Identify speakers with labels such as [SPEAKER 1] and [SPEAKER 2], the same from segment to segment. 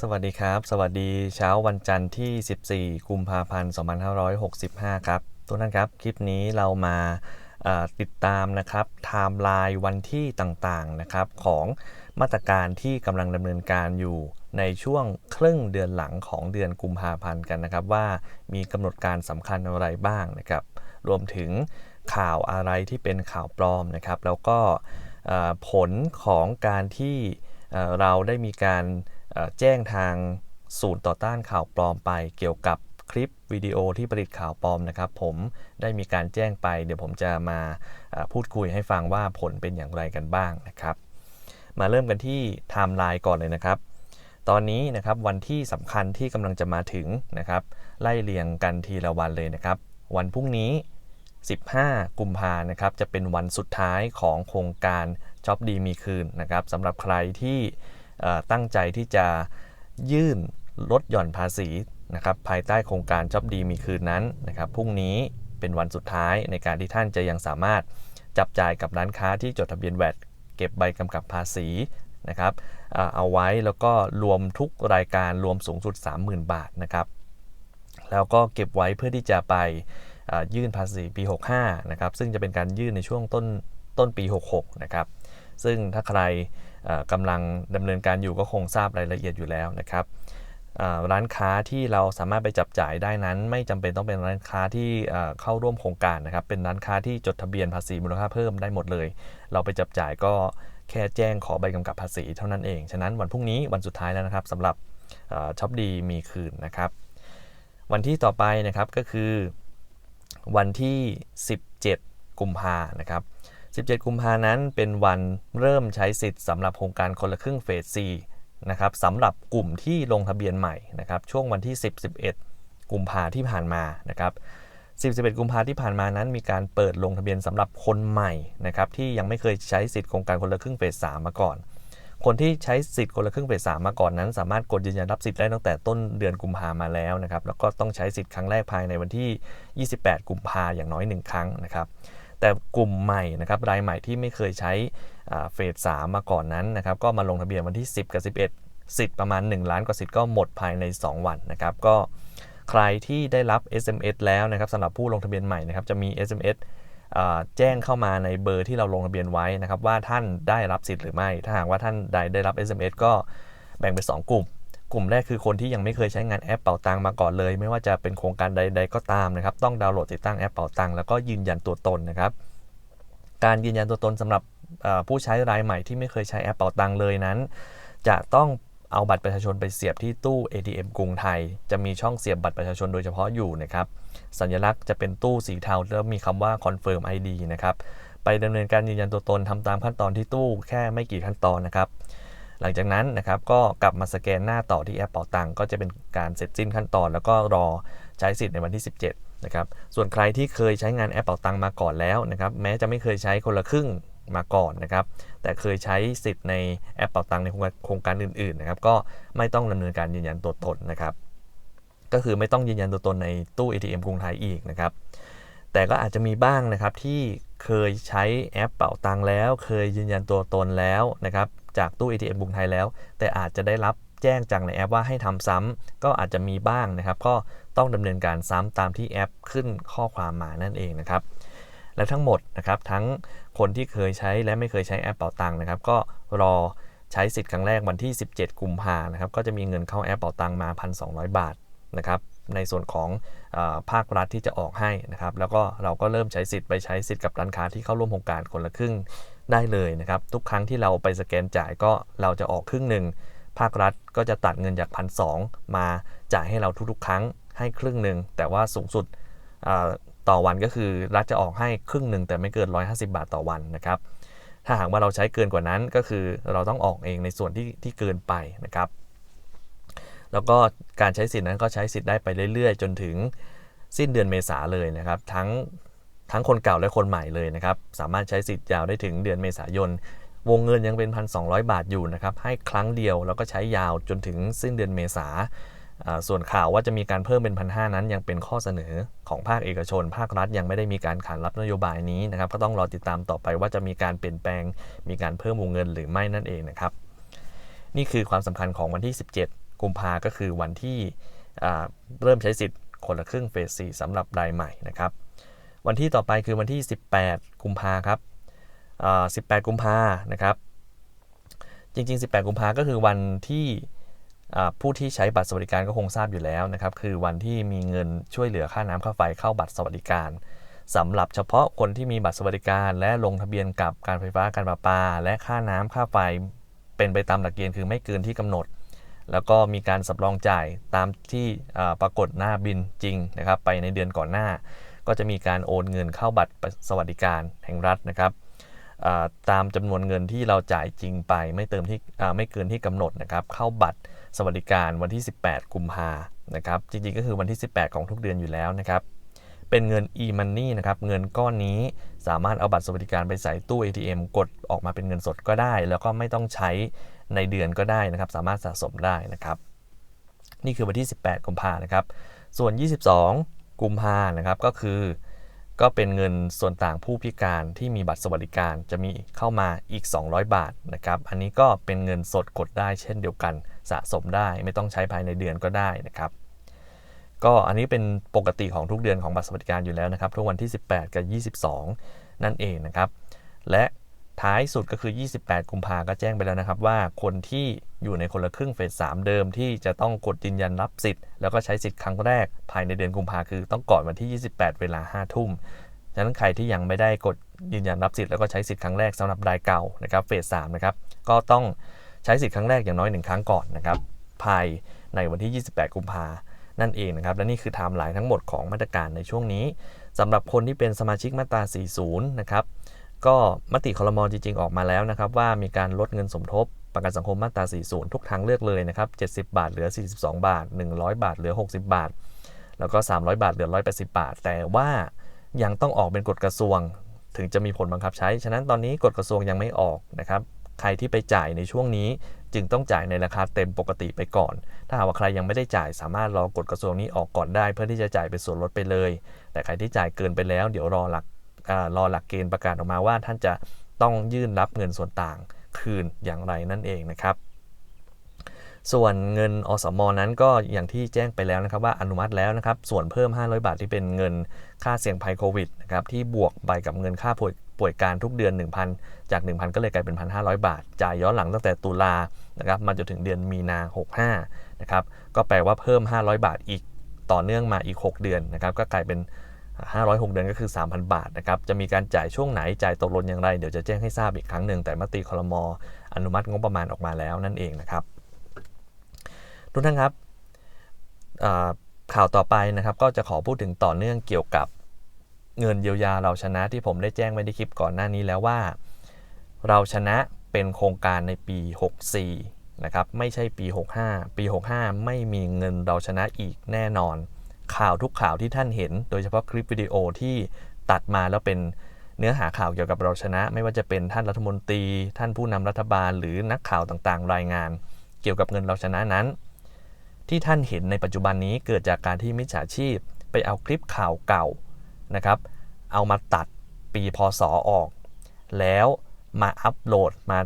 [SPEAKER 1] สวัสดีครับ สวัสดีเช้าวันจันทร์ที่ 14 กุมภาพันธ์ 2565 ครับ ทุกท่านครับ คลิปนี้เรามาติดตามนะครับไทม์ไลน์วันที่ต่างๆนะครับของมาตรการที่กำลังดำเนินการอยู่ในช่วงครึ่งเดือนหลังของเดือนกุมภาพันธ์กันนะครับว่ามีกำหนดการสำคัญอะไรบ้างนะครับ รวมถึงข่าวอะไรที่เป็นข่าวปลอมนะครับ แล้วก็ผลของการที่เราได้มีการ แจ้งทางศูนย์ต่อต้านข่าวปลอมไปเกี่ยวกับคลิปวิดีโอที่ผลิตข่าวปลอมนะครับ ผมได้มีการแจ้งไป เดี๋ยวผมจะมาพูดคุยให้ฟังว่าผลเป็นอย่างไรกันบ้างนะครับ มาเริ่มกันที่ไทม์ไลน์ก่อนเลยนะครับ ตอนนี้นะครับวันที่สำคัญที่กำลังจะมาถึงนะครับ ไล่เรียงกันทีละวันเลยนะครับ วันพรุ่งนี้ 15 กุมภานะครับ จะเป็นวันสุดท้ายของโครงการจ็อบดีมีคืนนะครับสำหรับใครที่ ตั้งใจที่จะยื่นลดหย่อนภาษีนะครับภายใต้โครงการจ็อบดีมีคืนนั้นนะครับพรุ่งนี้เป็นวันสุดท้ายในการที่ท่านจะยังสามารถจับจ่ายกับร้านค้าที่จดทะเบียนแวดเก็บใบกำกับภาษีนะครับเอาไว้แล้วก็รวมทุกรายการรวมสูงสุด 30,000 บาทนะครับแล้วก็เก็บไว้เพื่อที่จะไปยื่นภาษีปี 65นะครับซึ่งจะเป็นการยื่นในช่วงต้นต้นปี 66นะครับซึ่งถ้าใคร กำลังดำเนินการอยู่ก็คงทราบรายละเอียดอยู่แล้วนะครับร้านค้าที่เราสามารถไปจับจ่ายได้นั้น ไม่จำเป็นต้องเป็นร้านค้าที่เข้าร่วมโครงการนะครับ เป็นร้านค้าที่จดทะเบียนภาษีมูลค่าเพิ่มได้หมดเลย เราไปจับจ่ายก็แค่แจ้งขอใบกำกับภาษีเท่านั้นเอง ฉะนั้นวันพรุ่งนี้วันสุดท้ายแล้วนะครับสำหรับช็อปดีมีคืนนะครับ วันที่ต่อไปนะครับก็คือ วันที่ 17 กุมภานะครับ 17 กุมภานั้นเป็นวันเริ่มใช้สิทธิ์สำหรับโครงการคนละครึ่งเฟส4นะครับสำหรับกลุ่มที่ลงทะเบียนใหม่นะครับช่วงวันที่ 10 11 กุมภาที่ผ่านมานะครับ10 11 กุมภาที่ผ่านมานั้น มีการเปิดลงทะเบียนสำหรับคนใหม่นะครับที่ยังไม่เคยใช้สิทธิ์โครงการคนละครึ่งเฟส3มาก่อน คนที่ใช้สิทธิ์คนละครึ่งเฟสสามมาก่อนนั้น สามารถกดยืนยันรับสิทธิ์ได้ตั้งแต่ต้นเดือนกุมภามาแล้วนะครับแล้วก็ต้องใช้สิทธิ์ครั้งแรกภายในวันที่ 28 กุมภาอย่างน้อย 1 ครั้งนะครับ แต่กลุ่มใหม่นะครับรายใหม่ที่ไม่เคยใช้เฟสสามมาก่อนนั้นนะครับก็มาลงทะเบียนวันที่ 10 กับ 11 สิทธิ์ประมาณ 1 ล้านกว่าสิทธิ์ก็หมดภายใน 2 วันนะครับก็ใครที่ได้รับ SMS แล้วนะครับสำหรับผู้ลงทะเบียนใหม่นะครับจะมี SMS อ่าแจ้งเข้ามาในเบอร์ที่เราลงทะเบียนไว้นะครับว่าท่านได้รับสิทธิ์หรือไม่ ถ้าหากว่าท่านใดได้รับ SMS ก็แบ่งเป็น2กลุ่ม กลุ่มแรกคือคนที่ยังไม่เคยใช้งานแอปเป่าตังมาก่อนเลย ไม่ว่าจะเป็นโครงการใด ๆ ก็ตามนะครับ ต้องดาวน์โหลดติดตั้งแอปเป่าตังแล้วก็ยืนยันตัวตนนะครับ การยืนยันตัวตนสำหรับผู้ใช้รายใหม่ที่ไม่เคยใช้แอปเป่าตังเลยนั้น จะต้องเอาบัตรประชาชนไปเสียบที่ตู้ ATM กรุงไทย จะมีช่องเสียบบัตรประชาชนโดยเฉพาะอยู่นะครับ สัญลักษณ์จะเป็นตู้สีเทาแล้วมีคำว่า confirm ID นะครับ ไปดำเนินการยืนยันตัวตนทำตามขั้นตอนที่ตู้แค่ไม่กี่ขั้นตอนนะครับ หลังจากนั้นนะครับก็กลับมาสแกนหน้าต่อที่แอปเป่าตังก็จะเป็นการเสร็จสิ้นขั้นตอน แล้วก็รอใช้สิทธิ์ในวันที่ 17นะครับส่วนใครที่เคยใช้งานแอปเป่าตังมาก่อนแล้วนะครับแม้จะไม่เคยใช้คนละครึ่งมาก่อนนะครับแต่เคยใช้สิทธิ์ในแอปเป่าตังในโครงการอื่นๆนะครับก็ไม่ต้องดำเนินการยืนยันตัวตนนะครับก็คือไม่ต้องยืนยันตัวตนในตู้ ATM กรุงไทยอีกนะครับแต่ก็อาจจะมีบ้างนะครับที่เคยใช้แอปเป่าตังแล้ว เคยยืนยันตัวตนแล้วนะครับ จากตู้ ATM กรุงไทยแล้ว แต่อาจจะได้รับแจ้งจากในแอปว่าให้ทำซ้ำก็อาจจะมีบ้างนะครับ ก็ต้องดำเนินการซ้ำตามที่แอปขึ้นข้อความมานั่นเองนะครับ และทั้งหมดนะครับทั้งคนที่เคยใช้และไม่เคยใช้แอปเป่าตังนะครับ ก็รอใช้สิทธิ์ครั้งแรกวันที่ 17 กุมภานะครับ ก็จะมีเงินเข้าแอปเป่าตังมา 1,200 บาทนะครับในส่วนของอภาครัฐที่จะออกให้นะครับ แล้วก็เราก็เริ่มใช้สิทธิ์ไปใช้สิทธิ์กับร้านค้าที่เข้าร่วมโครงการคนละครึ่ง ได้เลยนะครับ ทุกครั้งที่เราไปสแกนจ่ายก็เราจะออกครึ่งหนึ่งภาครัฐก็จะตัดเงินจากพันสมาจ่ายให้เราทุกๆ ครั้งให้ครึ่งหนึ่งแต่ว่าสูงสุดต่อวันก็คือรัฐจะออกให้ครึ่งหนึ่งแต่ไม่เกิน 150 บาทต่อวันนะครับ ถ้าหากว่าเราใช้เกินกว่านั้นก็คือเราต้องออกเองในส่วนที่ที่เกินไปนะครับ แล้วก็การใช้สิทธิ์นั้นก็ใช้สิทธิ์ได้ไปเรื่อยๆ จนถึงสิ้นเดือนเมษาเลยนะครับ ทั้ง ทั้งคนเก่าและคนใหม่เลยนะครับ สามารถใช้สิทธิ์ยาวได้ถึงเดือนเมษายน วงเงินยังเป็น 1,200 บาทอยู่นะครับ ให้ครั้งเดียวแล้วก็ใช้ยาวจนถึงสิ้นเดือนเมษา ส่วนข่าวว่าจะมีการเพิ่มเป็นพันหนั้นยังเป็นข้อเสนอของภาคเอกชน ภาครัฐยังไม่ได้มีการขานรับนโยบายนี้นะครับ ก็ต้องรอติดตามต่อไปว่าจะมีการเปลี่ยนแปลง มีการเพิ่มวงเงินหรือไม่นั่นเองนะครับ นี่คือความสำคัญของวันที่ 17 กุมภาก็คือวันที่เริ่มใช้สิทธิ์คนละครึ่งเฟส4สำหรับรายใหม่นะครับ วันที่ต่อไปคือวันที่ 18 กุมภาครับ18 กุมภานะครับ จริง ๆ 18 กุมภาก็คือวันที่ผู้ที่ใช้บัตรสวัสดิการก็คงทราบอยู่แล้วนะครับ คือวันที่มีเงินช่วยเหลือค่าน้ำค่าไฟเข้าบัตรสวัสดิการสำหรับเฉพาะคนที่มีบัตรสวัสดิการและลงทะเบียนกับการไฟฟ้าการประปา และค่าน้ำค่าไฟเป็นไปตามหลักเกณฑ์คือไม่เกินที่กำหนด แล้วก็มีการสำรองจ่ายตามที่ปรากฏหน้าบินจริงนะครับ ไปในเดือนก่อนหน้า ก็จะมีการโอนเงินเข้าบัตรสวัสดิการแห่งรัฐนะครับตามจำนวนเงินที่เราจ่ายจริงไปไม่เติมที่ไม่เกินที่กำหนดนะครับเข้าบัตรสวัสดิการวันที่ 18 กุมภานะครับจริงๆ ก็คือวันที่ 18 ของทุกเดือนอยู่แล้วนะครับเป็นเงิน e-money นะครับเงินก้อนนี้สามารถเอาบัตรสวัสดิการไปใส่ตู้ ATM กดออกมาเป็นเงินสดก็ได้ แล้วก็ไม่ต้องใช้ในเดือนก็ได้นะครับ สามารถสะสมได้นะครับ นี่คือวันที่ 18 กุมภานะครับ ส่วน 22 กุมภานะครับก็คือ ก็เป็นเงินส่วนต่างผู้พิการที่มีบัตรสวัสดิการจะมีเข้ามาอีก 200 บาทนะครับ อันนี้ก็เป็นเงินสดกดได้เช่นเดียวกันสะสมได้ไม่ต้องใช้ภายในเดือนก็ได้นะครับ ก็อันนี้เป็นปกติของทุกเดือนของบัตรสวัสดิการอยู่แล้วนะครับ ทุกวันที่ 18 กับ 22 นั่นเองนะครับ และ ท้ายสุดก็คือ 28 กุมภาก็แจ้งไปแล้วนะครับ ว่าคนที่อยู่ในคนละครึ่งเฟส 3 เดิมที่จะต้องกดยืนยันรับสิทธิ์ แล้วก็ใช้สิทธิ์ครั้งแรก ภายในเดือนกุมภาคือต้องก่อนวันที่ 28 เวลา 5 ทุ่มฉะนั้นใครที่ยังไม่ได้กดยืนยันรับสิทธิ์แล้วก็ใช้สิทธิ์ครั้งแรกสำหรับรายเก่านะครับเฟส 3 นะครับก็ต้องใช้สิทธิ์ครั้งแรกอย่างน้อย 1 ครั้งก่อนนะครับภายในวันที่ 28 กุมภานั่นเองนะครับและนี่คือไทม์ไลน์ทั้งหมดของมาตรการในช่วงนี้สำหรับคนที่เป็นสมาชิกมาตรา 40 นะครับ ก็มติคอรมอจริง ๆ ออกมาแล้วนะครับ ว่ามีการลดเงินสมทบ ประกันสังคมมาตรา 40 ทุกทางเลือกเลยนะครับ 70 บาทเหลือ 42 บาท 100 บาทเหลือ 60 บาท แล้วก็ 300 บาทเหลือ 180 บาท แต่ว่ายังต้องออกเป็นกฎกระทรวง ถึงจะมีผลบังคับใช้ ฉะนั้นตอนนี้กฎกระทรวงยังไม่ออกนะครับ ใครที่ไปจ่ายในช่วงนี้จึงต้องจ่ายในราคาเต็มปกติไปก่อน ถ้าหากว่าใครยังไม่ได้จ่ายสามารถรอกฎกระทรวงนี้ออกก่อนได้ เพื่อที่จะจ่ายเป็นส่วนลดไปเลย แต่ใครที่จ่ายเกินไปแล้ว เดี๋ยวรอหลัก รอหลักเกณฑ์ประกาศออกมาว่าท่านจะต้องยื่นรับเงินส่วนต่างคืนอย่างไรนั่นเองนะครับ ส่วนเงินอสมนั้นก็อย่างที่แจ้งไปแล้วนะครับว่าอนุมัติแล้วนะครับ ส่วนเพิ่ม 500 บาทที่เป็นเงินค่าเสี่ยงภัยโควิดนะครับที่บวกไปกับเงินค่าป่วยป่วยการทุกเดือน 1,000 จาก 1,000 ก็เลยกลายเป็น 1,500 บาท จ่ายย้อนหลังตั้งแต่ตุลานะครับมาจนถึงเดือนมีนา 65 นะครับ ก็แปลว่าเพิ่ม 500 บาทอีกต่อเนื่องมาอีก 6 เดือนนะครับ ก็กลายเป็น 506 เดือนก็คือ 3,000 บาทนะครับ จะมีการจ่ายช่วงไหน จ่ายตกล่นอย่างไร เดี๋ยวจะแจ้งให้ทราบอีกครั้งหนึ่ง แต่มติคอรมออนุมัติงบประมาณออกมาแล้วนั่นเองนะครับ ทุกท่านครับข่าวต่อไปนะครับก็จะขอพูดถึงต่อเนื่องเกี่ยวกับเงินเยียวยาเราชนะที่ผมได้แจ้งไว้ในคลิปก่อนหน้านี้แล้วว่า เราชนะเป็นโครงการในปี 64 นะครับไม่ใช่ปี 65 ปี 65 ไม่มีเงินเราชนะอีกแน่นอน ข่าวทุกข่าวที่ท่านเห็น โดยเฉพาะคลิปวิดีโอที่ตัดมาแล้วเป็นเนื้อหาข่าวเกี่ยวกับเราชนะ ไม่ว่าจะเป็นท่านรัฐมนตรี ท่านผู้นำรัฐบาล หรือนักข่าวต่างๆ รายงาน เกี่ยวกับเงินเราชนะนั้น ที่ท่านเห็นในปัจจุบันนี้เกิดจากการที่มิจฉาชีพ ไปเอาคลิปข่าวเก่านะครับ เอามาตัดปีพศอออก แล้วมาอัปโหลดมา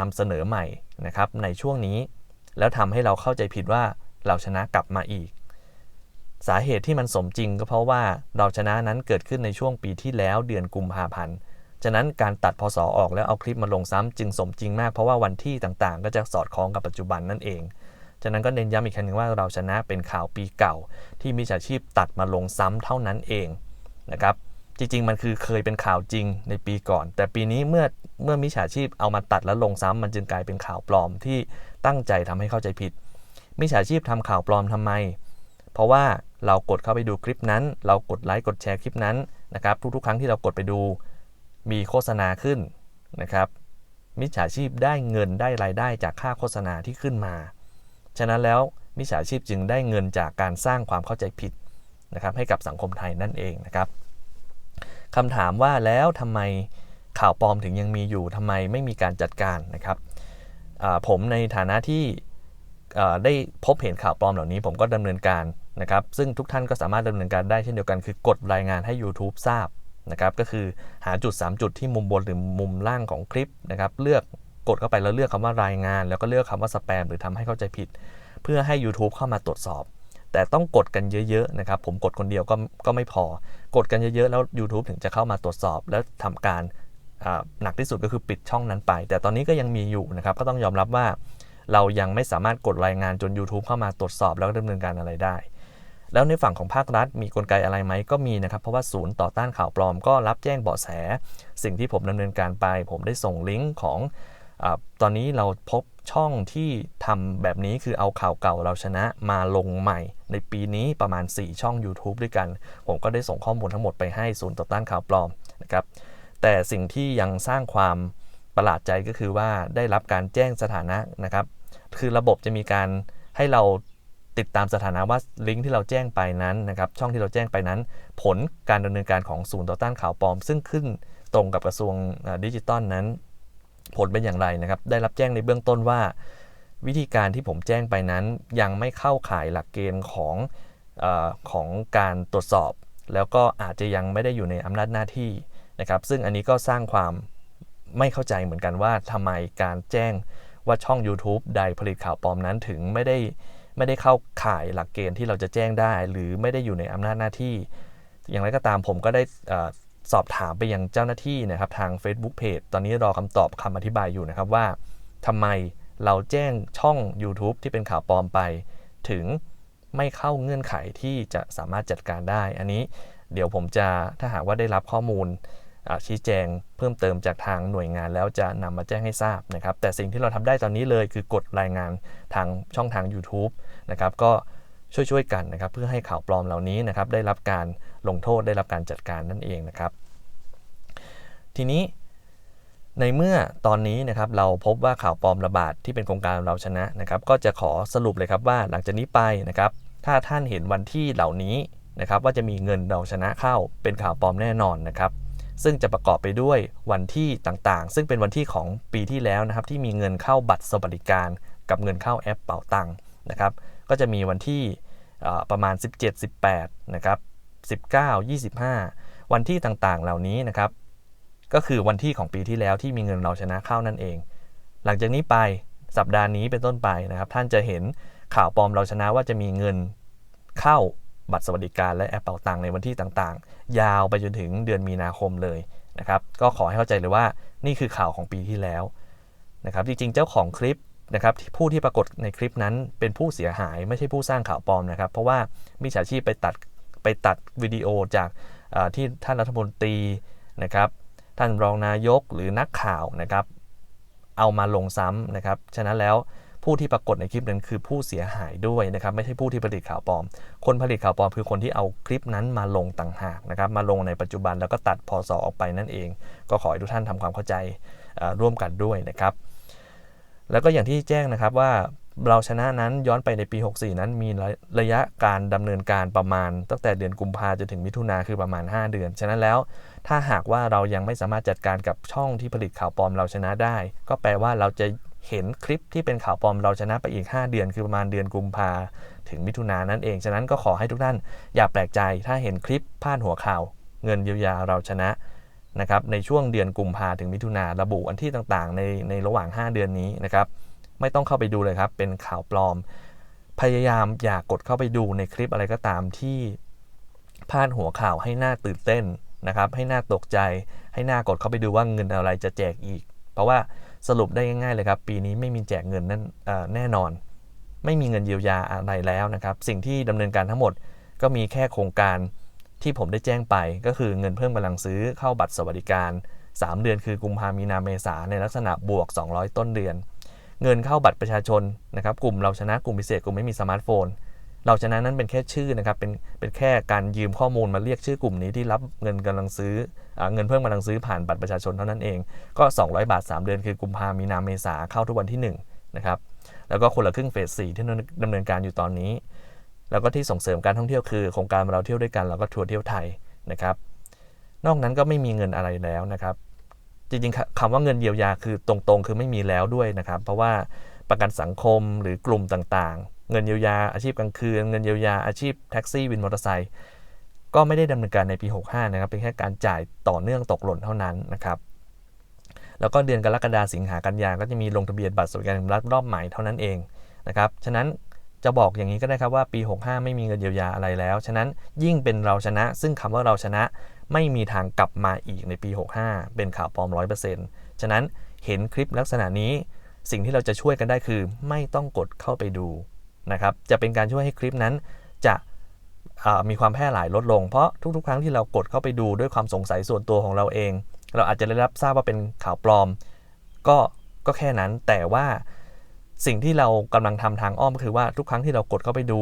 [SPEAKER 1] นำเสนอใหม่นะครับในช่วงนี้ แล้วทำให้เราเข้าใจผิดว่าเราชนะกลับมาอีก สาเหตุที่มันสมจริงก็เพราะว่าเราชนะนั้นเกิดขึ้นในช่วงปีที่แล้วเดือนกุมภาพันธ์ ฉะนั้นการตัดพศออกแล้วเอาคลิปมาลงซ้ำจึงสมจริงมากเพราะว่าวันที่ต่างๆ ก็จะสอดคล้องกับปัจจุบันนั่นเอง ฉะนั้นก็เน้นย้ำอีกครั้งหนึ่งว่าเราชนะเป็นข่าวปีเก่า ที่มิจฉาชีพตัดมาลงซ้ำเท่านั้นเองนะครับ จริงๆ มันคือเคยเป็นข่าวจริงในปีก่อน แต่ปีนี้เมื่อเมื่อมิจฉาชีพเอามาตัดแล้วลงซ้ำมันจึงกลายเป็นข่าวปลอมที่ตั้งใจทำให้เข้าใจผิดมิจฉาชีพทำข่าวปลอมทำไม เพราะว่าเรากดเข้าไปดูคลิปนั้น เรากดไลค์กดแชร์คลิปนั้นนะครับ ทุกๆ ครั้งที่เรากดไปดูมีโฆษณาขึ้นนะครับมิจฉาชีพได้เงินได้รายได้จากค่าโฆษณาที่ขึ้นมา ฉะนั้นแล้วมิจฉาชีพจึงได้เงินจากการสร้างความเข้าใจผิดนะครับให้กับสังคมไทยนั่นเองนะครับคำถามว่าแล้วทำไมข่าวปลอมถึงยังมีอยู่ทำไมไม่มีการจัดการนะครับผมในฐานะที่ได้พบเห็นข่าวปลอมเหล่านี้ ผมก็ดำเนินการ นะครับซึ่งทุกท่านก็สามารถดำเนินการได้เช่นเดียวกันคือกดรายงานให้ YouTube ทราบนะครับก็คือหาจุด 3 จุดที่มุมบนหรือมุมล่างของคลิปนะครับเลือกกดเข้าไปแล้วเลือกคำว่ารายงาน แล้วก็เลือกคำว่าสแปมหรือทำให้เข้าใจผิด เพื่อให้ YouTube เข้ามาตรวจสอบ แต่ต้องกดกันเยอะๆนะครับผมกดคนเดียวก็ก็ไม่พอ กดกันเยอะๆแล้ว YouTube ถึงจะเข้ามาตรวจสอบ แล้วทำการหนักที่สุดก็คือปิดช่องนั้นไป แต่ตอนนี้ก็ยังมีอยู่นะครับก็ต้องยอมรับว่า เรายังไม่สามารถกดรายงานจน YouTube เข้ามาตรวจสอบแล้วดำเนินการอะไรได้ แล้วในฝั่งของภาครัฐ มีกลไกอะไรไหมก็มีนะครับ เพราะว่าศูนย์ต่อต้านข่าวปลอมก็รับแจ้งเบาะแส สิ่งที่ผมดำเนินการไป ผมได้ส่งลิงก์ของอตอนนี้เราพบช่องที่ทำแบบนี้คือเอาข่าวเก่าเราชนะมาลงใหม่ ในปีนี้ประมาณ 4 ช่อง YouTube ด้วยกัน ผมก็ได้ส่งข้อมูลทั้งหมดไปให้ศูนย์ต่อต้านข่าวปลอมนะครับแต่สิ่งที่ยังสร้างความประหลาดใจก็คือว่าได้รับการแจ้งสถานะนะครับ คือระบบจะมีการให้เรา ติดตามสถานะว่าลิงก์ที่เราแจ้งไปนั้นนะครับช่องที่เราแจ้งไปนั้น ผลการดำเนินการของศูนย์ต่อต้านข่าวปลอม ซึ่งขึ้นตรงกับกระทรวงดิจิตอลนั้น ผลเป็นอย่างไรนะครับ ได้รับแจ้งในเบื้องต้นว่า วิธีการที่ผมแจ้งไปนั้น ยังไม่เข้าข่ายหลักเกณฑ์ของอของการตรวจสอบ แล้วก็อาจจะยังไม่ได้อยู่ในอำนาจหน้าที่นะครับ ซึ่งอันนี้ก็สร้างความไม่เข้าใจเหมือนกันว่าทำไมการแจ้งว่าช่อง YouTube ใดผลิตข่าวปลอมนั้นถึงไม่ได้ ไม่ได้เข้าข่ายหลักเกณฑ์ที่เราจะแจ้งได้ หรือไม่ได้อยู่ในอำนาจหน้าที่ อย่างไรก็ตามผมก็ได้สอบถามไปยังเจ้าหน้าที่นะครับทาง Facebook Page ตอนนี้รอคำตอบคำอธิบายอยู่นะครับว่าทำไมเราแจ้งช่อง YouTube ที่เป็นข่าวปลอมไป ถึงไม่เข้าเงื่อนไขที่จะสามารถจัดการได้ อันนี้เดี๋ยวผมจะถ้าหากว่าได้รับข้อมูลชี้แจงเพิ่มเติมจากทางหน่วยงานแล้วจะนำมาแจ้งให้ทราบนะครับ แต่สิ่งที่เราทำได้ตอนนี้เลยคือกดรายงานทางช่องทาง YouTube นะครับก็ช่วยๆกันนะครับเพื่อให้ข่าวปลอมเหล่านี้นะครับได้รับการลงโทษได้รับการจัดการนั่นเองนะครับ ทีนี้ในเมื่อตอนนี้นะครับเราพบว่าข่าวปลอมระบาดที่เป็นโครงการเราชนะนะครับ ก็จะขอสรุปเลยครับว่าหลังจากนี้ไปนะครับ ถ้าท่านเห็นวันที่เหล่านี้นะครับ ว่าจะมีเงินเราชนะเข้าเป็นข่าวปลอมแน่นอนนะครับ ซึ่งจะประกอบไปด้วยวันที่ต่างๆ ซึ่งเป็นวันที่ของปีที่แล้วนะครับ ที่มีเงินเข้าบัตรสวัสดิการ กับเงินเข้าแอปเป๋าตังค์นะครับ ก็จะมีวันที่ประมาณ 17 18นะครับ19 25 วันที่ต่างๆ เหล่านี้นะครับ ก็คือวันที่ของปีที่แล้วที่มีเงินเราชนะเข้านั่นเอง หลังจากนี้ไปสัปดาห์นี้เป็นต้นไปนะครับ ท่านจะเห็นข่าวปลอมเราชนะว่าจะมีเงินเข้าบัตรสวัสดิการและแอปเป่าตังในวันที่ต่างๆ ยาวไปจนถึงเดือนมีนาคมเลยนะครับ ก็ขอให้เข้าใจเลยว่านี่คือข่าวของปีที่แล้วนะครับ จริงๆ เจ้าของคลิป นะครับผู้ที่ปรากฏในคลิปนั้นเป็นผู้เสียหายไม่ใช่ผู้สร้างข่าวปลอมนะครับ เพราะว่ามิจฉาชีพไปตัดไปตัดวิดีโอจากที่ท่านรัฐมนตรีนะครับท่านรองนายกหรือนักข่าวนะครับ เอามาลงซ้ำนะครับฉะนั้นแล้วผู้ที่ปรากฏในคลิปนั้นคือผู้เสียหายด้วยนะครับ ไม่ใช่ผู้ที่ผลิตข่าวปลอม คนผลิตข่าวปลอมคือคนที่เอาคลิปนั้นมาลงต่างหากนะครับ มาลงในปัจจุบันแล้วก็ตัดพอสอออกไปนั่นเอง ก็ขอให้ทุกท่านทำความเข้าใจร่วมกันด้วยนะครับ แล้วก็อย่างที่แจ้งนะครับว่าเราชนะนั้นย้อนไปในปี 64 นั้นมีระยะการดำเนินการประมาณ ตั้งแต่เดือนกุมภาจนถึงมิถุนาคือประมาณ 5 เดือน ฉะนั้นแล้วถ้าหากว่าเรายังไม่สามารถจัดการกับช่องที่ผลิตข่าวปลอมเราชนะได้ ก็แปลว่าเราจะเห็นคลิปที่เป็นข่าวปลอมเราชนะไปอีก 5 เดือน คือประมาณเดือนกุมภาถึงมิถุนานนั่นเอง ฉะนั้นก็ขอให้ทุกท่านอย่าแปลกใจ ถ้าเห็นคลิปพาดหัวข่าว เงินเยียวยาเราชนะ นะครับในช่วงเดือนกุมภาถึงมิถุนาระบุวันที่ต่างๆ ในในระหว่าง 5 เดือนนี้นะครับไม่ต้องเข้าไปดูเลยครับ เป็นข่าวปลอม พยายามอย่ากกดเข้าไปดูในคลิปอะไรก็ตามที่พาดหัวข่าวให้หน้าตื่นเต้นนะครับให้หน้าตกใจให้หน้ากดเข้าไปดูว่าเงินอะไรจะแจกอีก เพราะว่าสรุปได้ง่ายๆเลยครับ ปีนี้ไม่มีแจกเงินนั่นแน่นอน ไม่มีเงินเยียวยาอะไรแล้วนะครับ สิ่งที่ดำเนินการทั้งหมดก็มีแค่โครงการ ที่ผมได้แจ้งไปก็คือเงินเพิ่มกำลังซื้อเข้าบัตรสวัสดิการ 3 เดือนคือกุมภามีนาเมษาในลักษณะบวก 200 ต้นเดือน เงินเข้าบัตรประชาชนนะครับกลุ่มเราชนะกลุ่มพิเศษกลุ่มไม่มีสมาร์ทโฟน เราชนะนั้นเป็นแค่ชื่อนะครับเป็นเป็นแค่การยืมข้อมูลมาเรียกชื่อกลุ่มนี้ที่รับเงินกำลังซื้ออเงินเพิ่มกำลังซื้อผ่านบัตรประชาชนเท่านั้นเองก็ 200 บาท 3 เดือนคือกุมภามีนาเมษาเข้าทุกวันที่1นะครับแล้วก็คนละครึ่งเฟส4ที่ดำเนินการอยู่ตอนนี้ แล้วก็ที่ส่งเสริมการท่องเที่ยวคือโครงการเราเที่ยวด้วยกันเราก็ทัวร์เที่ยวไทยนะครับ นอกนั้นก็ไม่มีเงินอะไรแล้วนะครับ จริงๆคำว่าเงินเยียวยาคือตรงๆ คือไม่มีแล้วด้วยนะครับ เพราะว่าประกันสังคมหรือกลุ่มต่างๆ เงินเยียวยาอาชีพกลางคืน เงินเยียวยาอาชีพแท็กซี่วินมอเตอร์ไซค์ก็ไม่ได้ดำเนินการในปี 65 นะครับ เป็นแค่การจ่ายต่อเนื่องตกหล่นเท่านั้นนะครับแล้วก็เดือนกรกฎาสิงหากันยาก็จะมีลงทะเบียนบัตรสวัสดิการแห่งรัฐรอบใหม่เท่านั้นเองนะครับ ฉะนั้น จะบอกอย่างนี้ก็ได้ครับว่าปี 65 ไม่มีเงินเยียวยาอะไรแล้ว ฉะนั้นยิ่งเป็นเราชนะ ซึ่งคำว่าเราชนะไม่มีทางกลับมาอีกในปี 65 เป็นข่าวปลอม 100%ฉะนั้นเห็นคลิปลักษณะนี้ สิ่งที่เราจะช่วยกันได้คือ ไม่ต้องกดเข้าไปดูนะครับ จะเป็นการช่วยให้คลิปนั้น จะมีความแพร่หลายลดลง เพราะทุกๆ ครั้งที่เรากดเข้าไปดูด้วยความสงสัยส่วนตัวของเราเอง เราอาจจะได้รับทราบว่าเป็นข่าวปลอม ก็ก็แค่นั้นแต่ว่า สิ่งที่เรากำลังทำทางอ้อมก็คือว่าทุกครั้งที่เรากดเข้าไปดู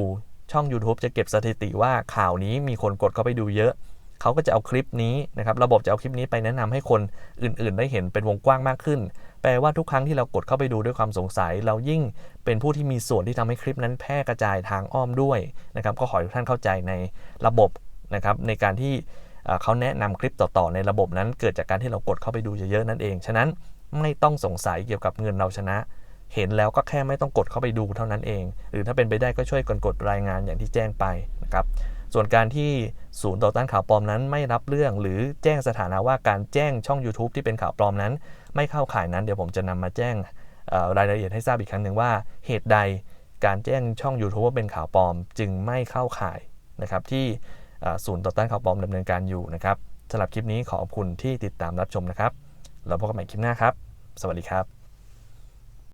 [SPEAKER 1] ช่อง YouTube จะเก็บสถิติว่าข่าวนี้มีคนกดเข้าไปดูเยอะ เขาก็จะเอาคลิปนี้นะครับระบบจะเอาคลิปนี้ไปแนะนำให้คนอื่น ๆ ได้เห็นเป็นวงกว้างมากขึ้น แปลว่าทุกครั้งที่เรากดเข้าไปดูด้วยความสงสัย เรายิ่งเป็นผู้ที่มีส่วนที่ทำให้คลิปนั้นแพร่กระจายทางอ้อมด้วยนะครับก็ขอให้ทุกท่านเข้าใจในระบบนะครับในการที่เขาแนะนำคลิปต่อ ๆ ในระบบนั้น เกิดจากการที่เรากดเข้าไปดูเยอะๆนั่นเอง ฉะนั้นไม่ต้องสงสัยเกี่ยวกับเงินเราชนะ เห็นแล้วก็แค่ไม่ต้องกดเข้าไปดูเท่านั้นเอง หรือถ้าเป็นไปได้ก็ช่วยกันกดรายงานอย่างที่แจ้งไปนะครับส่วนการที่ศูนย์ต่อต้านข่าวปลอมนั้นไม่รับเรื่อง หรือแจ้งสถานะว่าการแจ้งช่อง YouTube ที่เป็นข่าวปลอมนั้น ไม่เข้าข่ายนั้นเดี๋ยวผมจะนำมาแจ้งรายละเอียดให้ทราบอีกครั้งหนึ่งว่าเหตุใดการแจ้งช่อง YouTube ว่าเป็นข่าวปลอม จึงไม่เข้าข่ายนะครับที่ศูนย์ต่อต้านข่าวปลอมดำเนินการอยู่นะครับสำหรับคลิปนี้ขอขอบคุณที่ติดตามรับชมนะครับแล้วพบกันใหม่คลิปหน้าครับ สวัสดีครับ